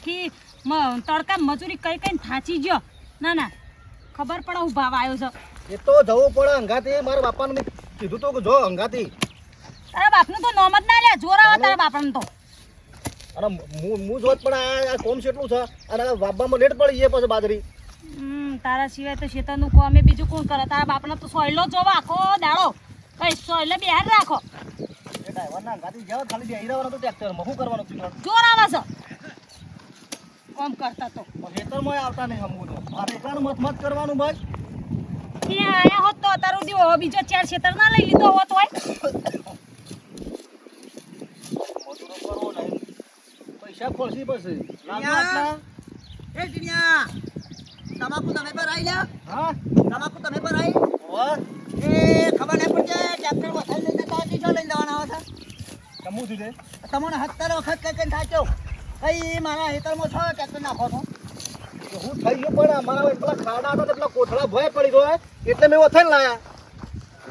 આખી મ- તડકા મજૂરી કઈ કઈ થાચી ગયો. ના ના ખબર પડે હું ભાવ આવ્યો છે. એ તો જવું પડે અંગાતી મારા બાપાને કીધું તો કે જો અંગાતી તારા બાપનું તો નોમ જ ના લે જોર તારા બાપાનું તો. અને હું હું જોત પણ આ કોમ શેટલું છે? અને આ લેટ પડી એ પછી બાજરી. તારા સિવાય તો શેતરનું કોમે બીજું કોણ કરે? તારા બાપને તો સોયલો જો આખો દાડો. કઈ સોયલે બિહાર રાખો. એ ડ્રાઈવરના ગાડી જાવ ખાલી બેહી રહેવાનું તો ટ્રેક્ટરમાં શું કરવાનું? જોર આવે છે. કોમ કરતા તો. ખેતરમાં આવતા નહીં હમું તો આ એકલાનું મત મત કરવાનું બસ ત્યાં આયા હોત તો અત્યાર સુધી હવે બીજો ચાર ખેતર ના લઈ લીધો હોત હોય. મજૂરો કરવો નહીં. પૈસા ખોલશી પડશે? એ ટીનિયા, તમાકુ તમે પર આઈ લ્યા. હા? તમાકુ તમે પર આઈ. વાહ એ ખબર નહીં પડશે ટ્રેક્ટર વસાઈ લઈને તો તો લઈને જવાના હતા છે. કમું થયું છે? તમને સત્તર વખત કઈ કઈ થાક્યો કઈ મારા હેતરમાં છો ટ્રેક્ટર નાખો છો. હું થઈ ગયું પણ અમારા પેલા ખાડા હતા પેલા કોથળા ભય પડી ગયો એટલે મેં ઓથેન લાયા.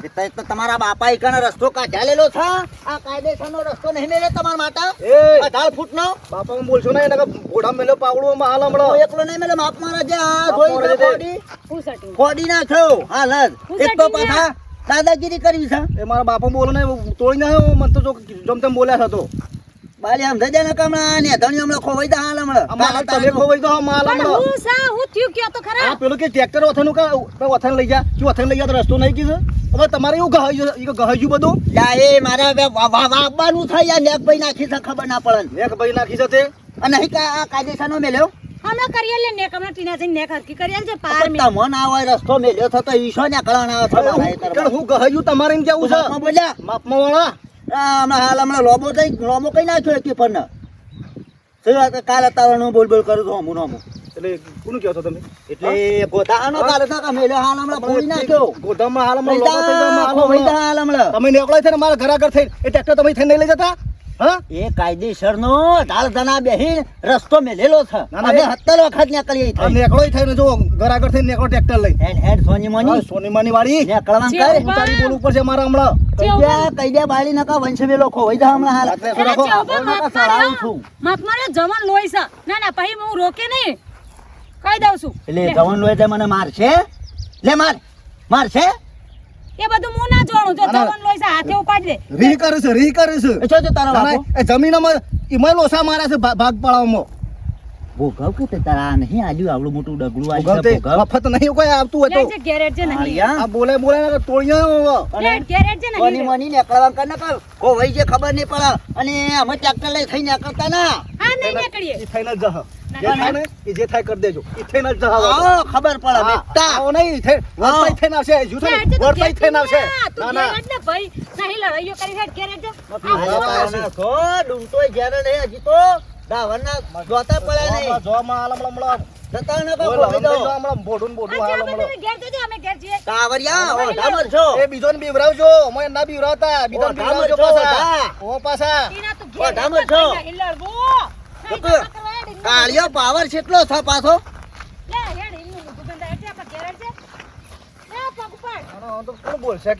એટલે તો તમારા બાપા એકનો રસ્તો કાઢાલેલો છે. આ કાયદેસરનો રસ્તો નહીં મેળે તમારા માટે? એ. અઢાર ફૂટનો? બાપા બોલશો ને એને ઘોડા મેલો પાવડો માં હાલ હમણાં. એકલો નહીં મેલો માપ મારા જે આ જોઈ ખોડી હું ખોડી નાખ્યો. હાલ જ એક તો પાછા દાદાગીરી કરવી છે. એ મારા બાપા બોલો ને તોડી ના મને તો જો જમ તેમ બોલ્યા હતો બાલી આમ થઈ ને કમળા ને ધણી હમણાં ખોવાઈ દા હાલ હમણાં. અમારા તમે ખોવાઈ દો માલ હમણાં. હું સા? હું થયું કયો તો ખરા? આ પેલું કે ટ્રેક્ટર વથાનું કા બે લઈ જા. કે વથાન લઈ જા? તો રસ્તો નહીં કીધું. હવે તમારે એવું ગહાયું ઈ ગહાયું બધું. યા એ મારે હવે વા- વા- થાય યાર. નેક ભાઈ નાખી છે ખબર ના પડે. ને. એક ભાઈ નાખી અને અહીં કા આ કાયદેસરનો મેલ્યો? હમણાં કરીએ લે નેક હમણાં ટીના જઈને નેક હરકી કરીએ છે પાર મે તમને ના હોય રસ્તો મેલ્યો થતો ઈશો ને આવે છે હું ગહાયું તમારે એમ કેવું છે? બોલ્યા. માપમાં વાળા. હમણાં હાલ હમણાં લોબો થઈ લોબો કઈ નાખ્યો એક ને. છે? કાલે તારાનું બોલ બોલ કરું છું હમું ને હમું. એટલે કોનું કહો છો તમે? એટલે ગોતાનો કાલે તો કા મેલ્યો હાલ હમણાં બોલી નાખ્યો. ગોદામમાં હાલ હમણાં લોબો થઈ ગયો હાલ વૈદા હમણાં. હાલ હમણાં. તમે નીકળો છે ને મારા ઘર આગળ થઈ એ ટ્રેક્ટર તમે થઈને લઈ જતા? હા? એ કાયદેસરનો ઢાળ ધના બેહી રસ્તો મેલેલો છે. ના, ના, અમે સત્તર વખત નીકળીએ આ થઈ નીકળો થઈને જો ઘર આગળ થઈને નીકળો ટ્રેક્ટર લઈ હેડ હેડ સોની મોની. સોની સોનીમાની વાળી. નીકળવાનું કર. ઉતારી બોલવું પડશે મારા હમણાં. કઈ દે બાળી નકા વંશ વેલો ખોવાઈ જા હમણાં હાલ. રાત્રે અરે રાખો. ચૌબા નકા સળાવું છું. માપ માર્યો જવાન લોહી છે. ના ના પછી હું રોકે નહીં. કહી દઉં છું. એટલે લે. જવાન લોહી મને મારશે લે માર. મારશે એ બધું હું ના જોણું. જો ના, ના. લોહી છે હાથે ઉપાડી દે. રીહ કરે છે રીહ કરે છે છો તારો બાપુ. જમીનમાં ઈમાં લોસા મારે છે ભાગ પાડવામાં ભોગવ કે તે તારા નહીં આજુ આવડું મોટું ડગલું આવી ભોગવતે છે ભોગવ. મફત નહીં કોઈ આવતું હોય લે તો જે ગેરેજ છે નહીં. આ બોલે બોલે ને તોડિયા લે ગેરેજ છે કોની મની મોની નીકળવા કર નકર વઈ જે ખબર નહીં પડે. અને અમે ટ્રેક્ટર લઈ થઈ નીકળતા ના. હા નહીં નીકળીએ. ઈ થઈને જહ. એ જે થાય કરી દેજો. ઈ થઈને જહ ખબર પડે બેટા. આવો નહીં થઈ- વર્તાઈ થઈને આવશે જુઠો નહીં, વર્તાઈ થઈને આવશે. ના ના, ભાઈ. નહીં લડાઈઓ કરી હેડ ગેરેજ. આ હા, બોલો. હા, કો નહીં હજી તો. દાવરના જોતા પડે નહીં. હમણાં- હમણાં. જતા ન બોલ, ખોવાઈ હમણાં દો. હમણાં ને બોઢું આ હાલ હમણાં. ઘેર જજો, અમે ઘેર જઈએ. કાવરિયા ઓઢા મરશો એ બીજોને બીવરાવજો. અમે ના બીવરાવતા ઓ, બીવરાવજો પાછા. ઓ પાછા. ઓ, ડામર છો. કાળિયો પાવર કેટલો છે પાછો? લે, હેડ, છે, ઘેર છે.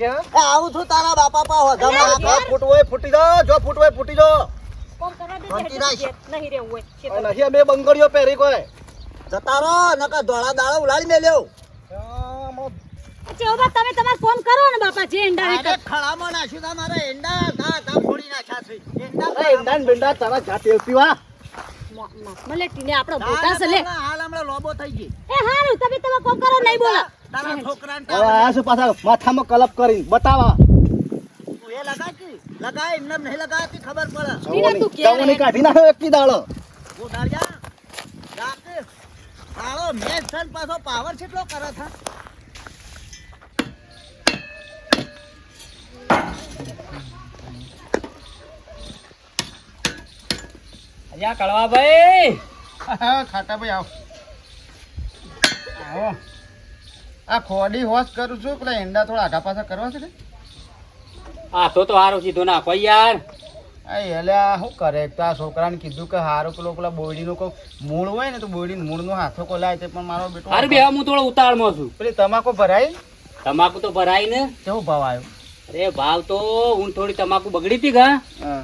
એ આવું છું તારા બાપા પા અલ્યા, જો ફૂટ ફૂટી જાઓ જો ફૂટ ફૂટી જાઓ. કોમ કરવા દેજે, શાંતિ હેડ, રાખ. ઘેર નહીં રહેવું હોય. આ નહીં અમે બંગડીઓ પહેરી કોઈ જતા રહો નકર ધોળા દાડા ઉલાડી મેલ્યો હમણાં ચેવબા, તમે તમારું કોમ કરો ને બાપા જે ઈંડા અરે. ખળામાં નાખ્યું તા મારા એંડા તા તા ફોડી નાખ્યા છે એંડા અરે ઈંડા ને બિંડા તારા જાતે પીવા મ- મ- મલે ટીને આપણો ના, છે, લે. હાલ હમણાં લોબો થઈ ગઈ એ હારું, તમે તમે કોમ કરો, નહીં બોલો. તારા છોકરાને આ શું પાછા માથામાં કલપ કરી બતાવા લગાય એમને એમ નહીં લગાડતી ખબર પડે. હેડ. કાઢી દાડો. તારો મેચ છે પાછો પાવર કેટલો કરે અલ્યા કળવાભાઈ ખાટા ભાઈ આવો. આવો. આ ખોડી હોશ કરું છું પેલા ઈંડા થોડા આઘા પાછા કરવા છે ને? આ તો તો હારું સીધું નાખો યાર. આ એટલે શું કરે? તો આ છોકરાને કીધું કે હારું પેલો પેલા બોડીનો કોઈ મૂળ હોય ને તો બોડીનું મૂળનો હાથો કોલાય તે પણ મારો બેટો હારું બે હું થોડો ઉતાળમાં છું. પેલી તમાકુ ભરાય? તમાકુ તો ભરાય ને? કેવો ભાવ આવ્યો? અરે ભાવ તો હું થોડી તમાકુ બગડી હતી ગા હા.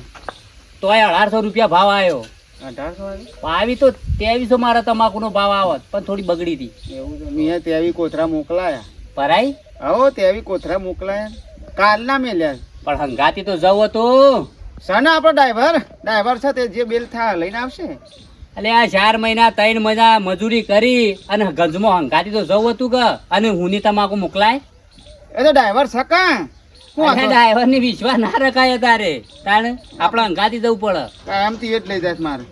તોય અઢારસો રૂપિયા ભાવ આવ્યો. આવી તો ત્રેવીસો મારા તમાકુનો ભાવ આવત પણ થોડી બગડી હતી. એવું મેં તેવી કોથરા મોકલાયા. ભરાય? હો તેવી કોથરા મોકલાયા. કાલના મેલ્યા. પણ હંગાતી તો જવું હતું. સાના આપણો ડ્રાઈવર? ડ્રાઈવર છે તે જે બિલ થાય લઈને આવશે? એટલે આ ચાર મહિના ત્રણ મહિના મજૂરી કરી અને ગંજમાં હંગાતી તો જવું હતું કે? અને હુંની તમાકુ મોકલાય? એ તો ડ્રાઈવર સકા હું ડ્રાઈવરની વિશ્વાસ ના રખાય તારે તારે આપણે હંગાતી જવું પડે. કાયમથી એ જ લઈ જાય મારે.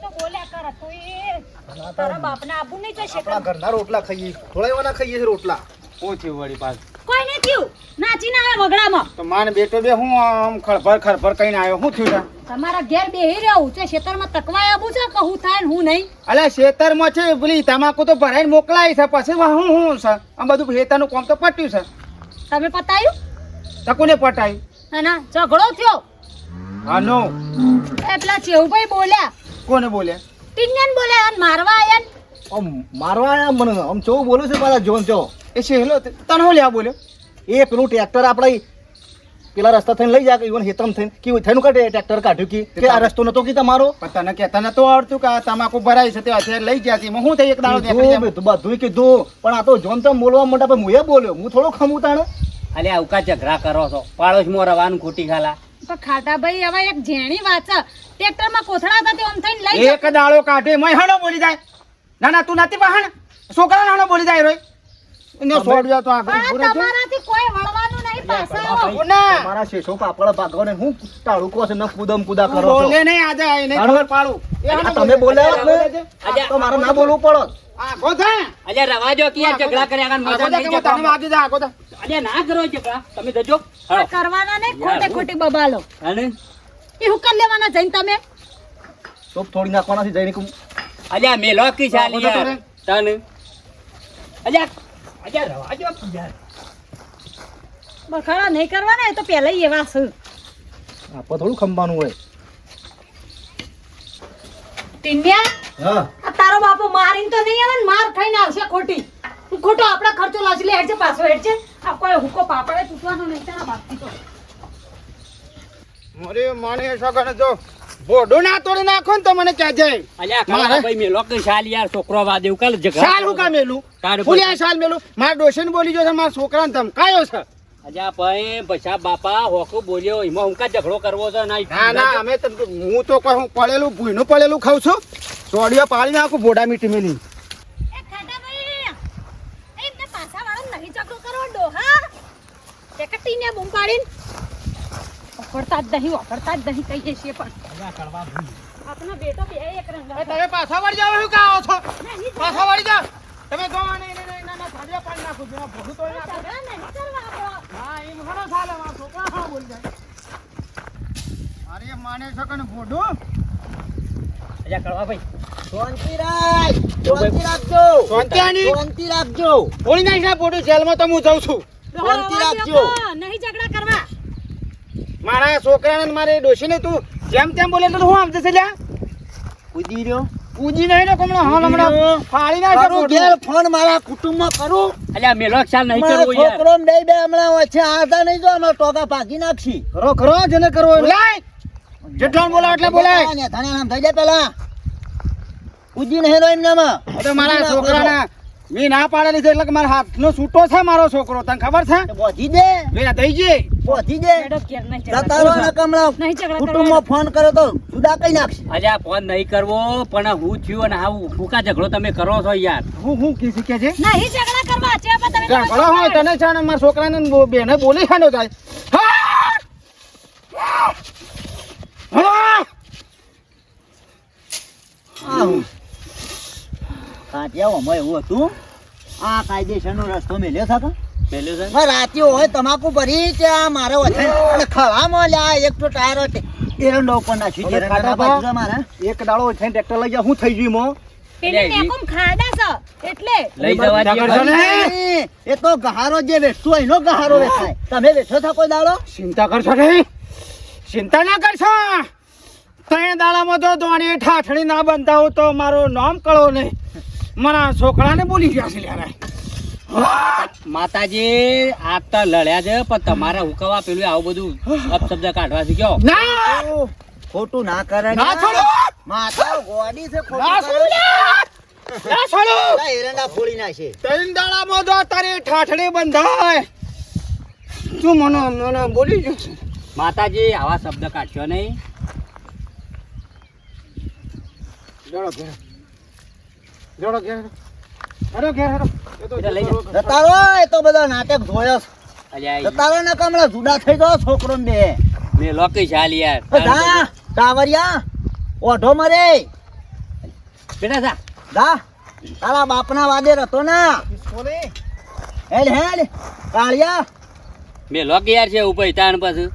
તો બોલ્યા કર તો એ તારા બાપના આબુ નહીં જશે આપણા ઘરના રોટલા ખાઈએ. થોડા એવાના ખાઈએ છે રોટલા. ઓછી વળી પાછું. થયું નાચીને આવે વગડામાં. તો માને બેટો બે હું આમ ખળભર ખળભર કહીને આવ્યો. શું થયું છે તમારા ઘેર બેહી રહેવું છે. ખેતરમાં તકવાય આબુ છે કે હું થાય ને હું નહીં? અલ્યા ખેતરમાં છે પેલી તમાકુ તો ભરાઈને મોકલાય છે પછી હું હું છે? આમ બધું ખેતરનું કામ તો પટ્યું છે. તમે પતાયું? તકુને પટાયું? ના ના ઝઘડો થયો. હા નો. એ પેલા ચેવુભાઈ બોલ્યા. કોને બોલ્યા? ટિંગન બોલ્યા અને મારવા આયા ને. આમ મારવા આયા મને આમ ચો બોલું છે પેલા જોન ચો એ છે હેલો તને હું લેવા બોલ્યો? એ પેલું ટ્રેક્ટર આપણે પેલા રસ્તા થઈને લઈ જાય ઈવન હેતમ થઈને. કે થઈને કાઢે ટ્રેક્ટર કાઢ્યું કે કે આ રસ્તો નતો કે તમારો? પણ તને કહેતા નતો આવડતું કે આ તમાકુ ભરાય છે તે અત્યારે લઈ ગયા છે હું થઈ એક દાડો બધું કીધું પણ આ તો જોન તમ બોલવા મોટા પણ હું એ બોલ્યો હું થોડો ખમું તાણે. અલે આવકા ઝઘડા કરો છો. મો રવાનું ખોટી ખાલા. તો ખાટાભાઈ હવે એક ઝેણી વાત છે. ટ્રેક્ટરમાં કોથળા હતા તે આમ થઈને લઈ એક દાડો કાઢે મય હાણો બોલી જાય. ના ના તું નથી પહાણ છોકરા હાણો બોલી જાય રોય. એને છોડ જાય તો આગળ પૂરે છે. તમારાથી કોઈ વળવાનું નહીં પાછા આવો. ના. મારા શેષો પાપડ ભાગવાને હું ટાળું છે ન કૂદમ કૂદા કરો છો. બોલે નહીં આજે આઈને હાણો. પાડું. એ આ તમે બોલે. તો મારે ના બોલવું પડો. આગો થા. અલ્યા રવા દો કે ઝઘડા કર્યા આગળ મજા નહીં કે તમે વાગી જા આગો થા. અલ્યા ના કરો ઝઘડા. તમે જજો કરવાના નહીં ખોટે ખોટી બબાલો. અને? એ હુકમ લેવાના જઈને તમે? તો થોડી નાખવાના છે જઈને કું અલ્યા મેલો કી ચાલી યાર. તને? અલ્યા બખાડા નહીં કરવાના એ તો પહેલા એવા છે. આપણે થોડું ખંભાનું હોય. ટીન્યા હા. આ તારો બાપો મારીને તો નહીં આવે ને માર ખાઈને આવશે ખોટી. તું ખોટો આપણા ખર્ચો લાજી લે હેડ છે પાછો હેડ છે આ કોઈ હુકો પાપડે તૂટવાનો નહીં તારા બાપથી તો. મરે મને સગન જો? બોડું ના તોડી નાખો ને તો મને ક્યાં જાય અલ્યા મારે? ભાઈ મેલો કે શાલ યાર છોકરો વાદ એવું કાલ જગા શાલ હું કા મેલું? તારે ફૂલ્યા શાલ મેલું? મારા ડોશીને બોલી જો છે મારા છોકરાને ધમકાયો છે. અલ્યા ભાઈ પછા બાપા હોકો બોલ્યો એમાં હું કા ઝઘડો કરવો છે ના ના ના અમે હું તો કોઈ હું પડેલું ભૂઈનું પડેલું ખાઉં છું. સોડિયો પાડી નાખું બોડા મીઠી મેલી એ પાછા વાળા નહીં ઝઘડો કરો ડોહા. તે બૂમ પાડીને વખડતા જ નહીં વાપરતા જ નહીં કહીએ છીએ પણ. આપનો બેટો બે એક રંગ તમે પાછા વળી જાવ શું કાઓ છો? પાછા વળી જાવ તમે જો નહીં નહીં નહીં ના ના સોડિયો પાડી નાખું છું ભૂડું તોડી નાખું. નહીં કરવા આપો. હા એમ ઘણો થાલે મારા છોકરા હા બોલ જાય. અરે માને છે કે ભોડું અલ્યા કળવા ભાઈ. શાંતિ રાખ શાંતિ રાખજો. શાંતિ આની? શાંતિ રાખજો. બોલી નાખ ના ભોડું જેલમાં તો હું જાઉં છું. શાંતિ રાખજો. નહીં ઝઘડા કરવા. મારા છોકરાને ને મારી ડોશીને તું જેમ તેમ બોલે તો હું આમ જશે લ્યા? કૂદી રહ્યો. પૂજી નહીં ને હમણાં હાલ હમણાં ફાળી ના કરું. ઘેર ફોન મારા કુટુંબમાં કરું. અલ્યા મેલો ખ્યાલ નહીં કરો યાર. છોકરો ને બે બે હમણાં વચ્ચે આવતા નહીં જો અમારા ટોકા ભાગી નાખી કરો કરો જેને કરવો બોલાય. જેટલો બોલાવ એટલે બોલાય. ને થાણે આમ થઈ જાય પેલા. કૂદી નહીં રહ્યો એમનામાં. તો મારા છોકરાના મેં ના પાડેલી છે એટલે મારા મારા હાથનો છૂટો છે મારો છોકરો. તને ખબર છે? બોધી દે. મેં દઈ જઈ બોધી જાય. ને કમળા. કુટુંબમાં ફોન કર્યો તો જુદા કઈ નાખશે. અલ્યા ફોન નહીં કરવો પણ હું થયું અને આવું ફૂકા ઝઘડો તમે કરો છો યાર. હું હું કી શીખે છે? નહીં ઝઘડા કરવા છે પણ તમે ઝઘડો હોય તને છે ને મારા છોકરાને ને બેને બોલી ખાનો થાય હા! હા! આવું કાંઠિયાઓમાં એવું હતું. આ કાયદેસરનો રસ્તો મેલ્યો થતો કે? રાતે હોય તમાકુ ભરી છે આ મારે અને ખળામાં લ્યા એક તો ટાયર હતો એરંડો ઉપર મારે. એક દાડો થઈને ટ્રેક્ટર લઈ જા હું થઈ ગયું દાડો? ચિંતા કરશો નહીં. ચિંતા ના કરશો. ત્રણ દાડામાં તો દોણી ઠાઠણી ના બનતા હું તો મારું નામ કળો નહીં. મારા છોકરાને બોલી ગયા છે. માતાજી આ તો લડ્યા છે પણ તમારે હુકવા પેલું આવું બધું અપશબ્દ કાઢવા શીખ્યો ખોટું ના કરે ના. છોડો! માતા ગોડી છે ના ખોટું છોડો! કરે ના છોડો! એરંડા ફોડી નાખે ત્રણ દાડામાં તો તારી ઠાઠડી બંધાય. તું મને મને બોલી જો માતાજી આવા શબ્દ કાઢશો નહીં. જોડો ઘેર. જોડો ઘેર. હેરો ઘેર હેરો. એ તો એટલે લઈ જા. જતા રહો એ તો બધા નાટક જોયો છે. અલ્યા જતા રહો ને કમળા જુદા થઈ જાઓ છોકરો બે. મેં લોકી ચાલ યાર. જા ટાવરિયા ઓઢો મરે. બેટા જા. જા. તારા બાપના વાદે હતો ના. હેડ હેડ. કાળિયા. મેં લોકી યાર છે ઉપર તાણ પછી.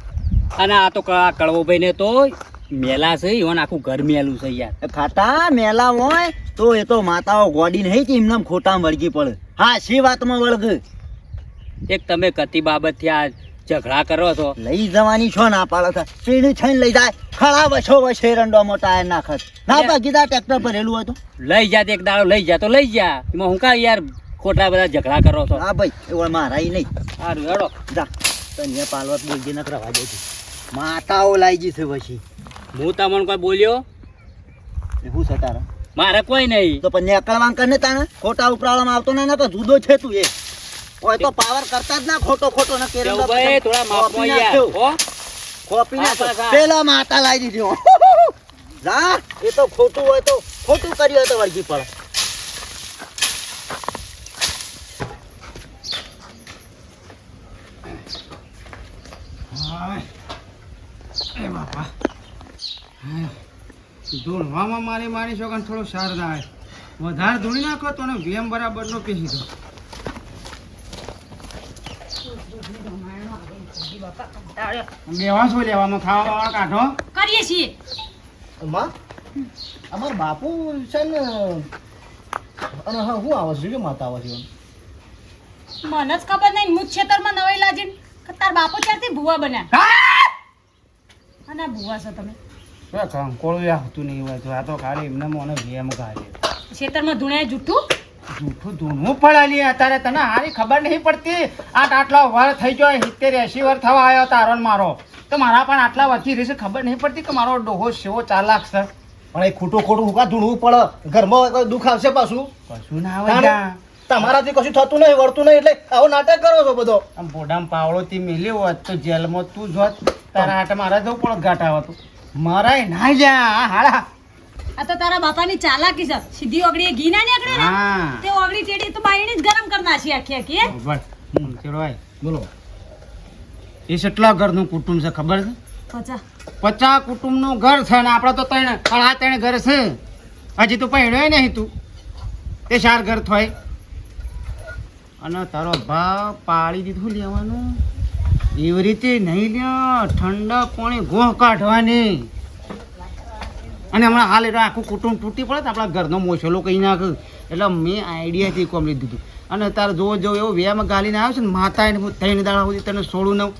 અને આ તો ક- કડવો ભાઈ ને તો મેલા છે ઈવન આખું ઘર મેલું છે યાર. ખાતા મેલા હોય તો એ તો માતાઓ ગોડી નહીં કે એમને ખોટા વળગી પડે? હા શી વાતમાં વળગ? એક તમે કતી બાબતથી આ ઝઘડા કરો છો. લઈ જવાની છો ના પાડો છો. ચીણી થઈને લઈ જાય. ખળા વછો વછે રંડોમાં ટાયર નાખત. ના કીધા ટ્રેક્ટર પર રેલું હતું લઈ જા એક દાડો લઈ જા તો લઈ જા. એમાં હું કા યાર ખોટા બધા ઝઘડા કરો છો? હા ભાઈ એવો મારા નહીં. સારું હેડો. જા. તને પાલવત બોલજી નકર રવા છે માતાઓ લાઈ ગઈ છે પછી હું તમને કોઈ બોલ્યો? એ શું છે તારા? મારે કોઈ નહીં. તો પણ નેકળવાં કર ને તાને ખોટા ઉપરાળામાં આવતો ને તો જુદો છે તું એ. કોઈ તો પાવર કરતા જ ના ખોટો ખોટો ને કેરે ભાઈ? થોડા માફ યાર હો? કોપી ના હા, હા. પેલા માતા લાવી દીધી જા એ તો ખોટું હોય તો ખોટું કર્યું હોય તો વળગી પડે. હાય. એ બાપા. હાય. મારી મારી છોકરાને થોડો સાર થાય. વધારે ધૂણી નાખો તો વ્યમ વેમ બરાબર નો પીસી દો. બેવા શું લેવામાં ખાવા વાળા કાઢો. કરીએ છીએ. અમાર બાપુ છે ને અને હા હું આવે છે જો માતા આવે છે? મને જ ખબર નહીં હું ખેતરમાં નવાઈ લાજીને કે તાર બાપો ક્યારથી ભૂવા બન્યા અને આ ભૂવા છો તમે? કંકોળું આવતું નહીં હોય તો આ તો ખાલી એમને મને ગેમ કાઢે ખેતરમાં ધૂણાય જૂઠું? જૂઠું ધૂણવું પડાલી અત્યારે તને હારી ખબર નહીં પડતી. આટ આટલા વર થઈ ગયો સિત્તેર એસી વર થવા આવ્યો તારો મારો. તો મારા પણ આટલા વધી રહેશે ખબર નહીં પડતી કે મારો ડોહો સેવો ચાલાક છે. પણ એ ખોટું ખોટું હુકા ધૂણવું પડે. ઘરમાં દુઃખ આવશે પાછું? કશું ના આવે તમારાથી કશું થતું નહીં વળતું નહીં એટલે આવો નાટક કરો છો બધો. આમ બોડામ પાવળો થી મેલ્યો હોત તો જેલમાં તું જોત તારા હાટે મારા જવું પડે ઘાટ આવતું. મરાય ના જા હાડા આ તો તારા બાપાની ચાલાકી છે. સીધી ઓગળી ઘી ના નીકળે ને? તે ઓગળી ટેડી તો બાયણી જ ગરમ કરી નાખી આખી આખી બસ હું હમ, બોલો. એ કેટલા ઘરનું કુટુંબ છે ખબર છે? પચા પચાસ કુટુંબનું ઘર છે ને આપણા તો ત્રણ કળા ત્રણ ઘર છે. હજી તું પહેણ્યો નહીં તું. તે ચાર ઘર થાય. અને તારો ભાવ પાડી દીધું લેવાનું. એવી રીતે નહીં લ્યો ઠંડા પાણી ગોહ કાઢવાની. અને હમણાં હાલ એટલે આખું કુટુંબ તૂટી પડે આપણા ઘરનો મોસલો કહી નાખ. એટલે મેં આઈડિયાથી કોમ લીધું હતું અને તારે જોવો જોવો એવો વેમ ગાલીને આવ્યો છે ને માતા એને હું ત્રણ દાડા સુધી તને છોડું નવ.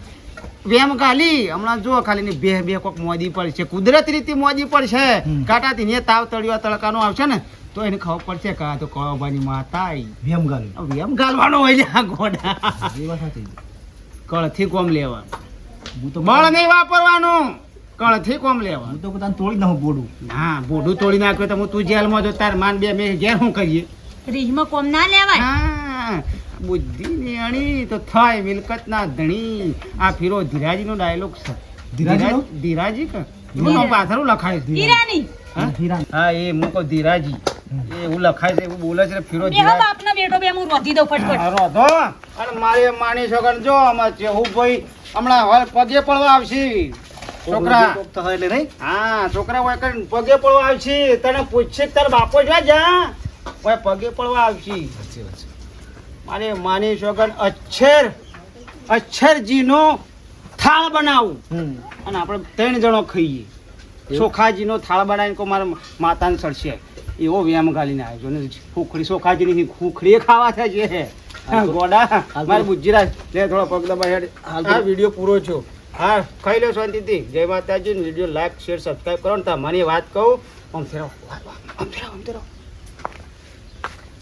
વેમ ગાલી. હમણાં જો ખાલી ને બે બે કોક મોદી પડશે. કુદરતી રીતે મોદી પડશે. છે કાંટાથી ને તાવ તળિયો તડકાનો આવશે ને તો એને ખબર પડશે કે આ તો કવાબાની માતા વેમ ગાલી. વેમ ગાલવાનો હોય ગોડા. એ વાત કળથી કોમ લેવા. હું તો બળ નહીં વાપરવાનું. કળથી કોમ લેવાનું હું તો પોતાને તોડી નાખું બોડું. હા બોડું તોડી નાખ્યો તો હું તું જેલમાં જો તાર માન બે મેં ઘેર શું કરીએ? રીહમાં કોમ ના લેવાય? હા બુદ્ધિ નિયાણી તો થાય મિલકત ના ધણી. આ ફીરો ધીરાજી નો ડાયલોગ છે ધીરાજી? ધીરાજી કે? હું પાછળ લખાય ધીરાની. હા? એ હું કહું ધીરાજી. એ એવું લખાય છે બોલે છે ફીરો બે હા બાપના બેટો બે હું રોધી દઉં ફટફટ. રોધો. અને મારે માની છોકરા જો અમાર ચેહુ ભાઈ હમણાં હવે પગે પડવા આવશે. છોકરા. એટલે નહીં? હા છોકરા હોય કરીને પગે પડવા આવશે. તને પૂછશે તાર બાપો જો જા. હોય પગે પડવા આવશે. છે. મારે માની છોકરા અક્ષર અક્ષરજીનો થાળ બનાવું. અને આપણે ત્રણ જણો ખાઈએ. સોખાજીનો થાળ બનાવીને કો મારા માતાને સડશે એવો વ્યામ ગાલીને આવ્યો ને ખુખડી સોખાજીની ખુખડી ખાવા થાય છે ગોડા. મારે બુજ્જીરાજ લે થોડો પગ દબાઈ હેડ. આ વીડિયો પૂરો છો. હા ખાઈ લો શાંતિથી. જય માતાજી. વીડિયો લાઈક શેર સબસ્ક્રાઈબ કરો. ને તમારી વાત કહું. આમ ફેરો આમ ફેરો આમ ફેરો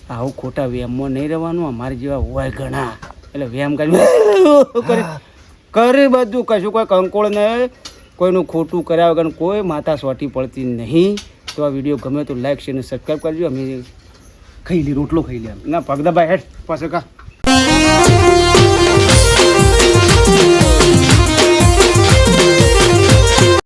આવું ખોટા વેમમાં નહીં રહેવાનું. અમારે જેવા હોય ઘણા. એટલે કરી કરે કરે બધું. કશું કોઈ કંકોળ નહીં. કોઈનું ખોટું કર્યા વગર કોઈ માતા સોટી પડતી નહીં. તો આ વીડિયો ગમે તો લાઈક શેર અને સબસ્ક્રાઈબ કરજો. અમે ખાઈ લી રોટલો ખાઈ લે ના પગદાભાઈ હેઠ પાસે કા?